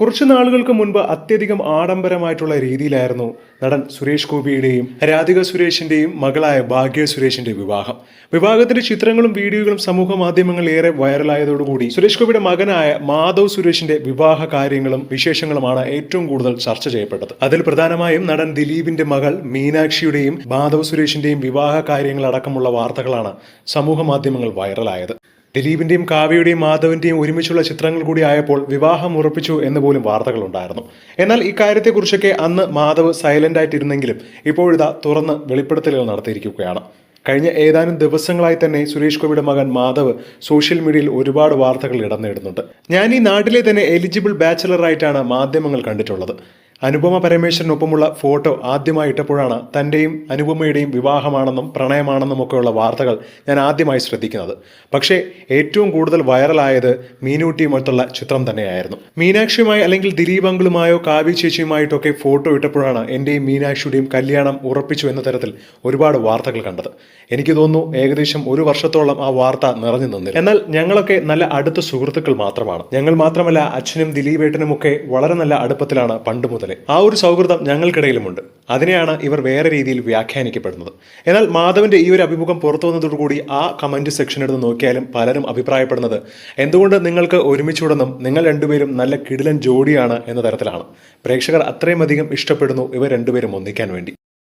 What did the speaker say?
കുറച്ചു നാളുകൾക്ക് മുൻപ് അത്യധികം ആഡംബരമായിട്ടുള്ള രീതിയിലായിരുന്നു നടൻ സുരേഷ് ഗോപിയുടെയും രാധിക സുരേഷിന്റെയും മകളായ ഭാഗ്യ സുരേഷിന്റെ വിവാഹം. വിവാഹത്തിന്റെ ചിത്രങ്ങളും വീഡിയോകളും സമൂഹ മാധ്യമങ്ങളിൽ ഏറെ വൈറലായതോടുകൂടി സുരേഷ് ഗോപിയുടെ മകനായ മാധവ് സുരേഷിന്റെ വിവാഹ കാര്യങ്ങളും വിശേഷങ്ങളുമാണ് ഏറ്റവും കൂടുതൽ ചർച്ച ചെയ്യപ്പെട്ടത്. അതിൽ പ്രധാനമായും നടൻ ദിലീപിന്റെ മകൾ മീനാക്ഷിയുടെയും മാധവ് സുരേഷിന്റെയും വിവാഹ കാര്യങ്ങളടക്കമുള്ള വാർത്തകളാണ് സമൂഹ മാധ്യമങ്ങൾ വൈറലായത്. ദിലീപിന്റെയും കാവ്യയുടെയും മാധവന്റെയും ഒരുമിച്ചുള്ള ചിത്രങ്ങൾ കൂടി ആയപ്പോൾ വിവാഹം ഉറപ്പിച്ചു എന്ന് പോലും വാർത്തകളുണ്ടായിരുന്നു. എന്നാൽ ഇക്കാര്യത്തെക്കുറിച്ചൊക്കെ അന്ന് മാധവ് സൈലന്റ് ആയിട്ടിരുന്നെങ്കിലും ഇപ്പോഴിതാ തുറന്ന് വെളിപ്പെടുത്തലുകൾ നടത്തിയിരിക്കുകയാണ്. കഴിഞ്ഞ ഏതാനും ദിവസങ്ങളായി തന്നെ സുരേഷ് ഗോപിയുടെ മകൻ മാധവ് സോഷ്യൽ മീഡിയയിൽ ഒരുപാട് വാർത്തകൾ ഇടം നേടുന്നുണ്ട്. ഞാൻ ഈ നാട്ടിലെ തന്നെ എലിജിബിൾ ബാച്ചിലറായിട്ടാണ് മാധ്യമങ്ങൾ കണ്ടിട്ടുള്ളത്. അനുപമ പരമേശ്വരനൊപ്പമുള്ള ഫോട്ടോ ആദ്യമായി ഇട്ടപ്പോഴാണ് തന്റെയും അനുപമയുടെയും വിവാഹമാണെന്നും പ്രണയമാണെന്നും ഒക്കെയുള്ള വാർത്തകൾ ഞാൻ ആദ്യമായി ശ്രദ്ധിക്കുന്നത്. പക്ഷേ ഏറ്റവും കൂടുതൽ വൈറലായത് മീനൂട്ടിയുമൊത്തുള്ള ചിത്രം തന്നെയായിരുന്നു. മീനാക്ഷിയുമായി അല്ലെങ്കിൽ ദിലീപ് അങ്കിളുമായോ കാവ്യ ചേച്ചിയുമായിട്ടൊക്കെ ഫോട്ടോ ഇട്ടപ്പോഴാണ് എന്റെയും മീനാക്ഷിയുടെയും കല്യാണം ഉറപ്പിച്ചു എന്ന തരത്തിൽ ഒരുപാട് വാർത്തകൾ കണ്ടത്. എനിക്ക് തോന്നുന്നു ഏകദേശം ഒരു വർഷത്തോളം ആ വാർത്ത നിറഞ്ഞു നിന്നില്ല. എന്നാൽ ഞങ്ങളൊക്കെ നല്ല അടുത്ത സുഹൃത്തുക്കൾ മാത്രമാണ്. ഞങ്ങൾ മാത്രമല്ല അച്ഛനും ദിലീപേട്ടനും ഒക്കെ വളരെ നല്ല അടുപ്പത്തിലാണ് പണ്ട് മുതലേ ആ ഒരു സൗഹൃദം ഞങ്ങൾക്കിടയിലുമുണ്ട്. അതിനെയാണ് ഇവർ വേറെ രീതിയിൽ വ്യാഖ്യാനിക്കപ്പെടുന്നത്. എന്നാൽ മാധവന്റെ ഈ ഒരു അഭിമുഖം പുറത്തു വന്നതോടുകൂടി ആ കമന്റ് സെക്ഷൻ എടുത്ത് നോക്കിയാലും പലരും അഭിപ്രായപ്പെടുന്നത് എന്തുകൊണ്ട് നിങ്ങൾക്ക് ഒരുമിച്ചുവിടുന്നും നിങ്ങൾ രണ്ടുപേരും നല്ല കിടിലൻ ജോഡിയാണ് എന്ന തരത്തിലാണ്. പ്രേക്ഷകർ അത്രയും അധികം ഇഷ്ടപ്പെടുന്നു ഇവർ രണ്ടുപേരും ഒന്നിക്കാൻ വേണ്ടി.